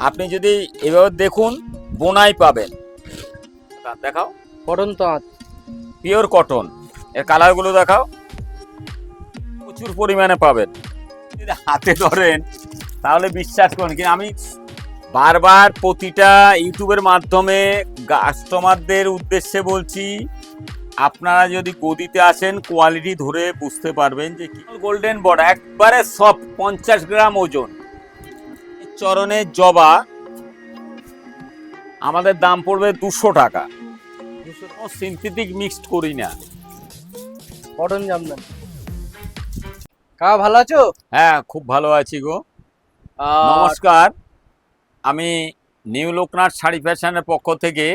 আপনি যদি এভাবে দেখুন বোনাই পাবেন। দেখাও। কটন তাঁত পিওর কটন এর কালারগুলো দেখাও। প্রচুর পরিমাণে পাবেন। যদি হাতে ধরেন তাহলে বিশ্বাস করেন কিন্তু আমি বারবার প্রতিটা ইউটিউবের মাধ্যমে কাস্টমারদের উদ্দেশ্যে বলছি আপনারা যদি গদিতে আসেন কোয়ালিটি ধরে বুঝতে পারবেন যে কি গোল্ডেন বর্ডার একবারে সব পঞ্চাশ গ্রাম ওজন। চরণের জবা আমাদের দাম পড়বে দুশো টাকা। সিনথেটিক মিক্সড করি না। কটন জামদানি কাকা ভালো আছো? হ্যাঁ খুব ভালো আছি গো। নমস্কার। আমি নিউ লোকনাথ শাড়ি ফ্যাশনের পক্ষ থেকে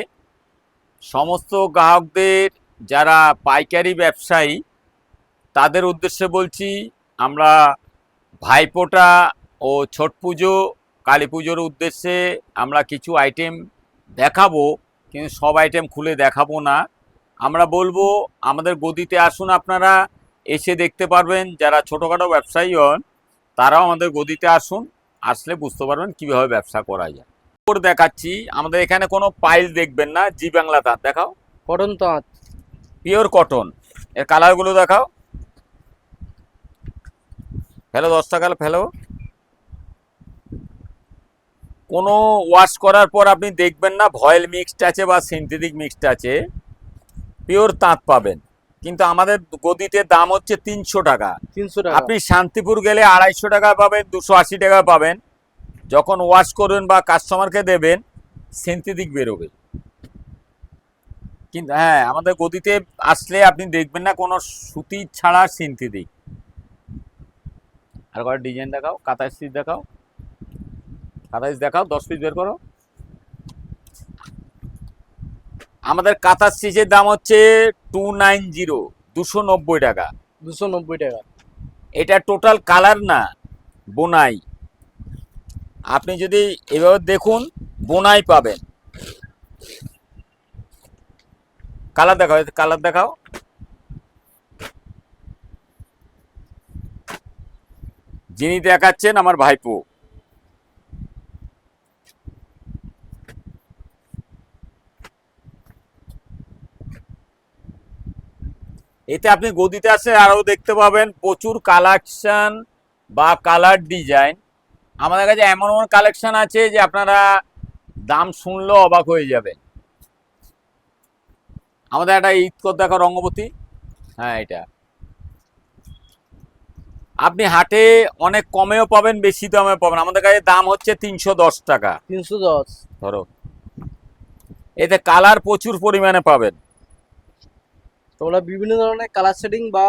সমস্ত গ্রাহকদের যারা পাইকারি ব্যবসায়ী তাদের উদ্দেশ্যে বলছি আমরা ভাইফোঁটা ও ছট পুজো কালী পুজোর উদ্দেশ্যে আমরা কিছু আইটেম দেখাবো কিন্তু সব আইটেম খুলে দেখাবো না। আমরা বলব আমাদের গদিতে আসুন আপনারা এসে দেখতে পারবেন যারা ছোটোখাটো ব্যবসায়ী হন তারাও আমাদের গদিতে আসুন আসলে বুঝতে পারবেন কীভাবে ব্যবসা করা যায়। ওপর দেখাচ্ছি আমাদের এখানে কোনো পাইল দেখবেন না জি বাংলা তাঁত দেখাও। কটন তাঁত। পিওর কটন এর কালারগুলো দেখাও। ফেলো দশ টাকা ফেলো কোনো ওয়াশ করার পর আপনি দেখবেন না ভয়েল মিক্সড আছে বা সিনথেটিক মিক্সড আছে পিওর তাঁত পাবেন। কিন্তু আমাদের গদিতে দাম হচ্ছে তিনশো টাকা। তিনশো টাকা। আপনি শান্তিপুর গেলে আড়াইশো টাকা পাবেন দুশো আশি টাকা পাবেন। যখন ওয়াশ করবেন বা কাস্টমারকে দেবেন সিনথেটিক বেরোবে। কিন্তু হ্যাঁ আমাদের গদিতে আসলে আপনি দেখবেন না কোনো সুতি ছাড়া সিনথেটিক আর কয়েক ডিজাইন দেখাও কাতার স্টিচ দেখাও। কাতার দেখাও দশ পিস বের করো। আমাদের কাতার স্টিচের দাম হচ্ছে টু নাইন জিরো দুশো নব্বই টাকা। দুশো নব্বই টাকা। এটা টোটাল কালার না বোনাই। আপনি যদি এভাবে দেখুন বোনাই পাবেন। কালার দেখাও কালার দেখাও। যিনি দেখাচ্ছেন আমার ভাইপো। এতে আপনি গদিতে আসে আরও দেখতে পাবেন প্রচুর কালেকশান বা কালার ডিজাইন আমাদের কাছে এমন এমন কালেকশান আছে যে আপনারা দাম শুনলেও অবাক হয়ে যাবেন। আমাদের একটা ঈদ কর দেখো রঙ্গবতী। হ্যাঁ এটা। আপনি হাটে অনেক কমেও পাবেন বেশি দামে পাবেন। আমাদের কাছে দাম হচ্ছে তিনশো দশ টাকা। তিনশো দশ। ধরো। এতে কালার প্রচুর পরিমাণে পাবেন। তোমরা বিভিন্ন ধরনের কালার সেটিং বা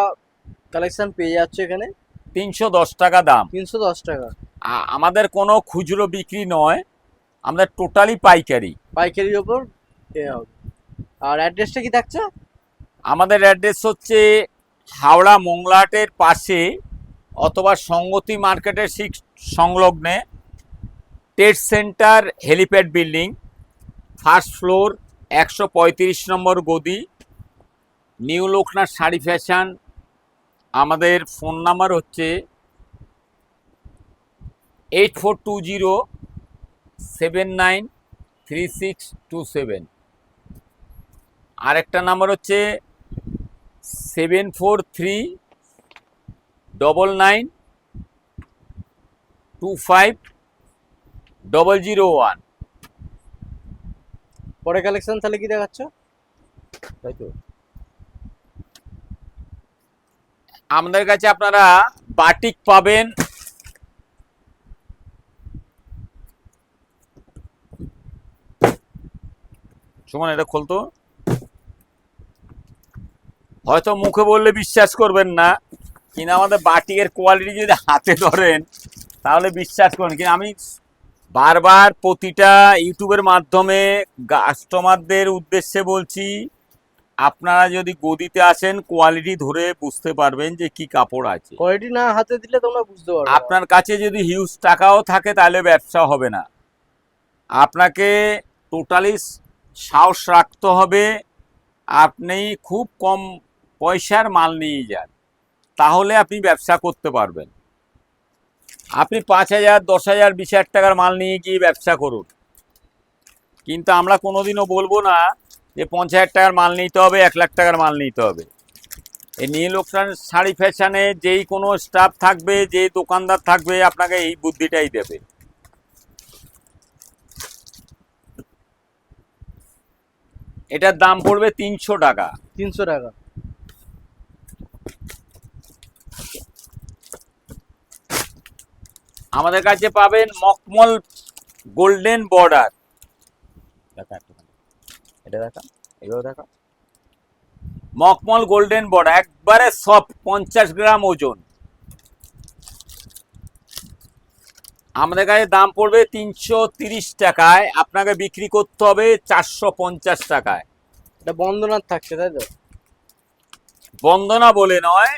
কালেকশন পেয়ে যাচ্ছ এখানে। তিনশো দশ টাকা দাম। তিনশো দশ টাকা। আমাদের কোনো খুচরো বিক্রি নয় আমাদের টোটালি পাইকারি। পাইকারির ওপর আর অ্যাড্রেসটা কি থাকছে? আমাদের অ্যাড্রেস হচ্ছে হাওড়া মোংলাহাটের পাশে অথবা সঙ্গতি মার্কেটের ঠিক সংলগ্নে TET centre helipad building first floor একশো পঁয়ত্রিশ নম্বর গদি নিউ লোকনাথ শাড়ি ফ্যাশন। আমাদের ফোন নাম্বার হচ্ছে eight four two zero seven nine three six two seven. আরেকটা নাম্বার হচ্ছে seven four three double nine two five double zero one. পরে collection তাহলে কি দেখাচ্ছ? তাই তো? আমাদের কাছে আপনারা বাটিক পাবেন। সুমন, এটা খুলতো হয়তো মুখে বললে বিশ্বাস করবেন না, কিন্তু আমাদের বাটিকের কোয়ালিটি যদি হাতে ধরেন, তাহলে বিশ্বাস করুন। কিন্তু আমি বারবার প্রতিটা ইউটিউবের মাধ্যমে কাস্টমারদের উদ্দেশ্যে বলছি আপনারা যদি গদিতে আসেন কোয়ালিটি ধরে বুঝতে পারবেন যে কি কাপড় আছে। কোয়ালিটি না হাতে দিলে তোমরা বুঝতে পারবে। আপনার কাছে যদি হিউজ টাকাও থাকে তাহলে ব্যবসা হবে না। আপনাকে টোটালি সাহস রাখতে হবে আপনি খুব কম পয়সার মাল নিয়ে যান তাহলে আপনি ব্যবসা করতে পারবেন। আপনি পাঁচ হাজার দশ হাজার বিশ হাজার টাকার মাল নিয়ে গিয়ে ব্যবসা করুন। কিন্তু আমরা কোনোদিনও বলব না যে পঞ্চাশ হাজার টাকার মাল নিতে হবে এক লাখ টাকার মাল নিতে হবে। এই নীল লোকসান শাড়ি ফ্যাশনে যেই কোনো স্টাফ থাকবে যেই দোকানদার থাকবে আপনাকে এই বুদ্ধিটাই দেবে। এটার দাম পড়বে তিনশো টাকা। তিনশো টাকা। আমাদের কাছে পাবেন মকমল গোল্ডেন বর্ডার। এটা দেখা এগুলো দেখা। মকমল গোল্ডেন বর্ডার একবারে সফট পঞ্চাশ গ্রাম ওজন। আমাদের কাছে দাম পড়বে তিনশো তিরিশ টাকায় আপনাকে বিক্রি করতে হবে চারশো পঞ্চাশ টাকায়। এটা বন্দনার থাকছে তাই তো? বন্দনা বলে নয়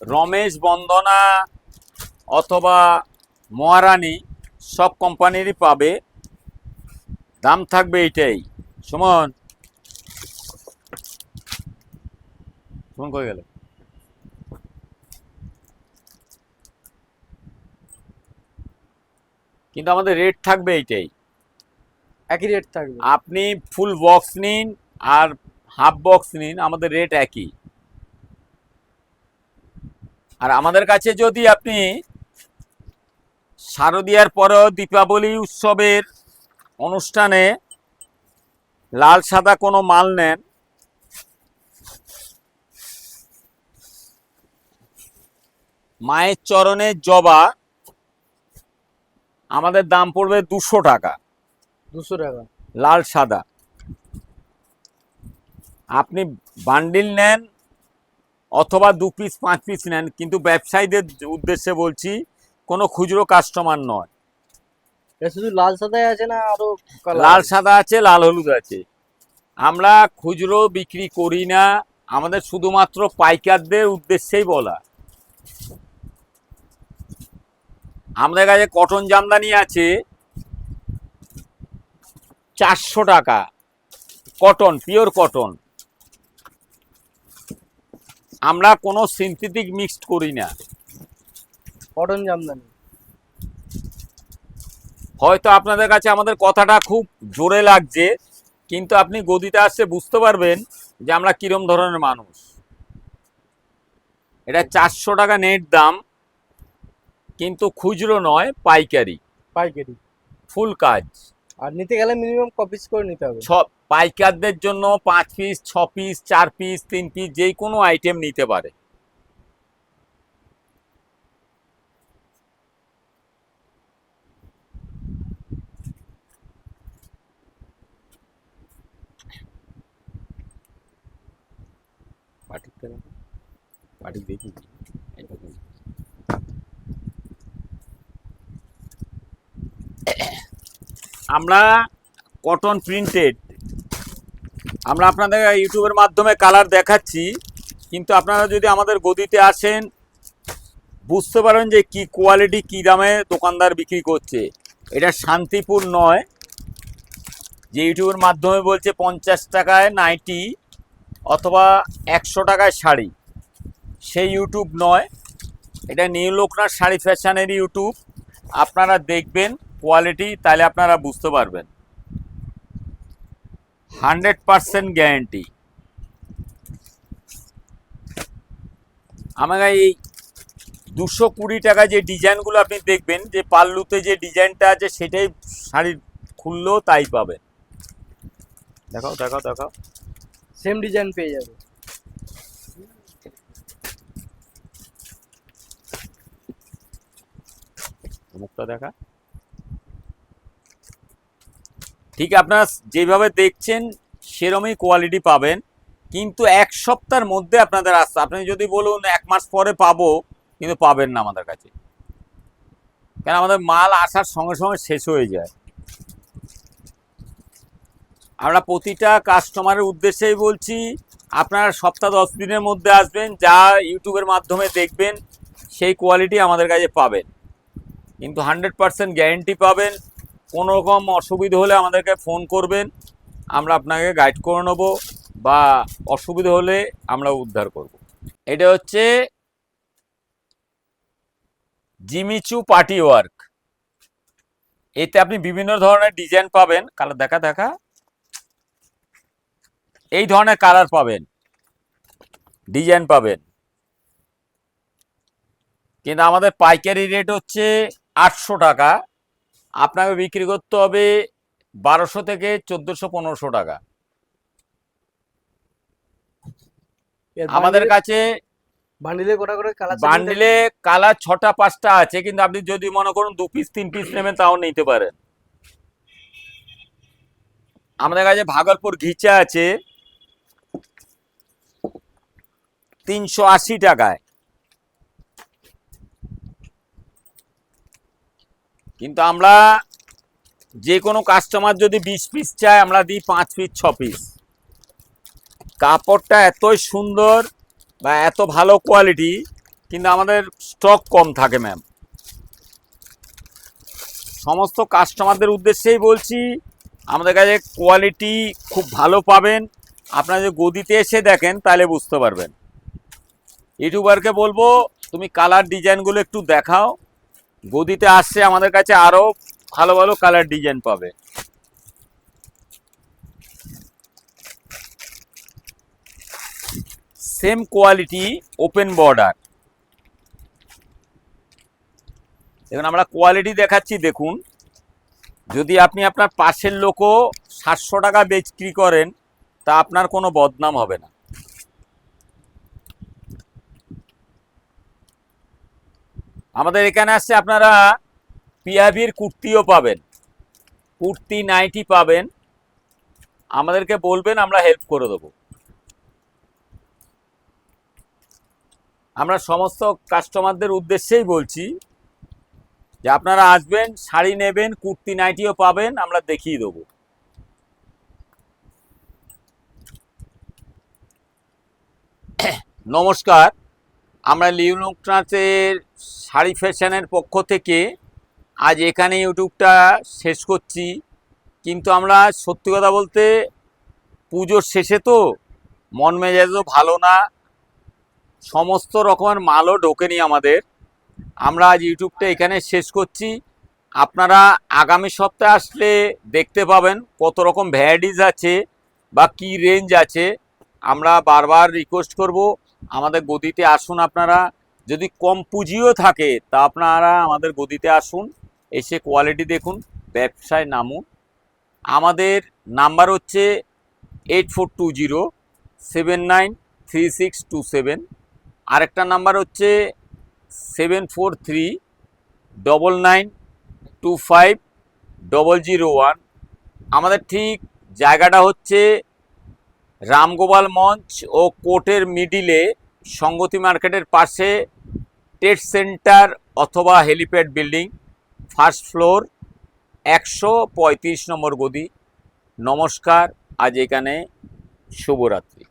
রমেশ বন্দনা অথবা মহারানী সব কোম্পানিরই পাবে। দাম থাকবে এইটাই সুমন সুমন কই গেল কিন্তু আমাদের রেট থাকবে এইটাই। একই রেট থাকবে। আপনি ফুল বক্স নিন আর হাফ বক্স নিন আমাদের রেট একই। আর আমাদের কাছে যদি আপনি শারদীয়ার পরেও দীপাবলি উৎসবের অনুষ্ঠানে লাল সাদা কোনো মাল নেন। মায়ের চরণে জবা আমাদের দাম পড়বে দুশো টাকা। দুশো টাকা। লাল সাদা। আপনি বান্ডিল নেন অথবা দু পিস পাঁচ পিস নেন কিন্তু ব্যবসায়ীদের উদ্দেশ্যে বলছি কোনো খুচরো কাস্টমার নয়। শুধু লাল সাদাই আছে না আরও লাল সাদা আছে লাল হলুদ আছে। আমরা খুচরো বিক্রি করি না আমাদের শুধুমাত্র পাইকারদের উদ্দেশ্যেই বলা। আমাদের কাছে কটন জামদানি আছে চারশো টাকা। Cotton pure cotton. আমরা কোনো সিনথেটিক মিক্সড করি না। কটন জামদানি। হয়তো আপনাদের কাছে আমাদের কথাটা খুব জোরে লাগছে কিন্তু আপনি গদিতে আসছে বুঝতে পারবেন যে আমরা কিরম ধরনের মানুষ। এটা চারশো টাকা নেট দাম কিন্তু খুচরো নয় পাইকারি। পাইকারি। ফুল কাজ। আর নিতে গেলে মিনিমাম ক পিস করে নিতে হবে? ছ পাইকারদের জন্য পাঁচ পিস ছ পিস চার পিস তিন পিস যে কোনো আইটেম নিতে পারে। দেখো। আমরা কটন প্রিন্টেড আমরা আপনাদের ইউটিউবের মাধ্যমে কালার দেখাচ্ছি, কিন্তু আপনারা যদি আমাদের গদিতে আসেন, বুঝতে পারেন যে কি কোয়ালিটি কি দামে দোকানদার বিক্রি করছে। এটা শান্তিপুর নয়, যে ইউটিউবের মাধ্যমে বলছে পঞ্চাশ টাকায় নাইটি অথবা একশো টাকায় শাড়ি। সেই ইউটিউব নয়, এটা নিউ লোকনাথ শাড়ি ফ্যাশনের ইউটিউব। আপনারা দেখবেন কোয়ালিটি তাহলে আপনারা বুঝতে পারবেন। Hundred percent guarantee. আমাকে এই দুশো কুড়ি টাকা যে ডিজাইনগুলো আপনি দেখবেন, যে পাল্লুতে যে ডিজাইনটা আছে, সেটাই শাড়ি খুললেও তাই পাবেন। দেখাও দেখাও দেখাও। সেম ডিজাইন পেয়ে যাবে। দেখা। ঠিক, আপনারা যেভাবে দেখছেন, সেরমই কোয়ালিটি পাবেন। কিন্তু এক সপ্তাহের মধ্যে আপনাদের আসতে আপনি যদি বলুন এক মাস পরে পাবো, কিন্তু পাবেন না আমাদের কাছে। কেন, আমাদের মাল আসার সঙ্গে সঙ্গে শেষ হয়ে যায়। আমরা প্রতিটা কাস্টমারের উদ্দেশ্যেই বলছি, আপনারা সপ্তাহ দশ দিনের মধ্যে আসবেন, যা ইউটিউবের মাধ্যমে দেখবেন, সেই কোয়ালিটি আমাদের কাছে পাবেন। কিন্তু হান্ড্রেড পার্সেন্ট গ্যারেন্টি পাবেন, কোনো রকম অসুবিধা হলে আমাদেরকে ফোন করবেন, আমরা আপনাকে গাইড করে নেব, বা অসুবিধা হলে আমরা উদ্ধার করব। এটা হচ্ছে জিমিচু পার্টি ওয়ার্ক এতে আপনি বিভিন্ন ধরনের ডিজাইন পাবেন। কালার দেখা দেখা। এই ধরনের কালার পাবেন। ডিজাইন পাবেন। কিন্তু আমাদের পাইকারি রেট হচ্ছে আটশো টাকা। আপনাকে বিক্রি করতে হবে বারোশো থেকে চোদ্দোশো পনেরোশো টাকা। আমাদের কাছে বান্ডিলে কটা করে কালার বান্ডিলে কালার ছটা পাঁচটা আছে কিন্তু আপনি যদি মনে করুন দু পিস তিন পিস নেবেন তাও নিতে পারেন। আমাদের কাছে ভাগলপুর ঘিচা আছে। তিনশো আশি টাকায়। কিন্তু আমরা যে কোনো কাস্টমার যদি বিশ পিস চায়, আমরা দিই পাঁচ পিস ছ পিস কাপড়টা এতই সুন্দর বা এত ভালো কোয়ালিটি কিন্তু আমাদের স্টক কম থাকে ম্যাম সমস্ত কাস্টমারদের উদ্দেশ্যেই বলছি, আমাদের কাছে কোয়ালিটি খুব ভালো পাবেন। আপনারা যদি গদিতে এসে দেখেন, তাহলে বুঝতে পারবেন। ইউটিউবারকে বলব, তুমি কালার ডিজাইনগুলো একটু দেখাও। গদিতে আসছে আমাদের কাছে আরও ভালো ভালো কালার ডিজাইন পাবে। সেম কোয়ালিটি ওপেন বর্ডার দেখুন আমরা কোয়ালিটি দেখাচ্ছি, দেখুন। যদি আপনি আপনার পাশের লোকও সাতশো টাকা বিক্রি করেন, তা আপনার কোনো বদনাম হবে না। আমাদের এখানে আসছে আপনারা পিয়াভির কুর্তিও পাবেন। কুর্তি নাইটি পাবেন। আমাদেরকে বলবেন, আমরা হেল্প করে দেবো। আমরা সমস্ত কাস্টমারদের উদ্দেশ্যেই বলছি যে আপনারা আসবেন, শাড়ি নেবেন, কুর্তি, নাইটিও পাবেন, আমরা দেখিয়ে দেবো। নমস্কার। আমরা লিউনুকনাথের শাড়ি ফ্যাশনের পক্ষ থেকে আজ এখানে ইউটিউবটা শেষ করছি। কিন্তু আমরা সত্যি কথা বলতে পুজোর শেষে তো মন মেজাজও ভালো না, সমস্ত রকমের মালও ঢোকেনি আমাদের। আমরা আজ ইউটিউবটা এখানে শেষ করছি। আপনারা আগামী সপ্তাহে আসলে দেখতে পাবেন কত রকম ভ্যারাইটিস আছে বা কি রেঞ্জ আছে। আমরা বারবার রিকোয়েস্ট করব আমাদের গদিতে আসুন আপনারা। যদি কম পুঁজিও থাকে, তা আপনারা আমাদের গদিতে আসুন, এসে কোয়ালিটি দেখুন, ব্যবসায় নামুন। আমাদের নাম্বার হচ্ছে eight four two zero seven nine three six two seven আরেকটা নাম্বার হচ্ছে seven four three double nine two five double zero one আমাদের ঠিক জায়গাটা হচ্ছে রামগোপাল মঞ্চ ও কোর্টের মিডিলে সঙ্গতি মার্কেটের পাশে টেট সেন্টার অথবা হেলিপ্যাড বিল্ডিং, ফার্স্ট ফ্লোর, একশো পঁয়ত্রিশ নম্বর গদি। নমস্কার, আজ এখানে শুভরাত্রি।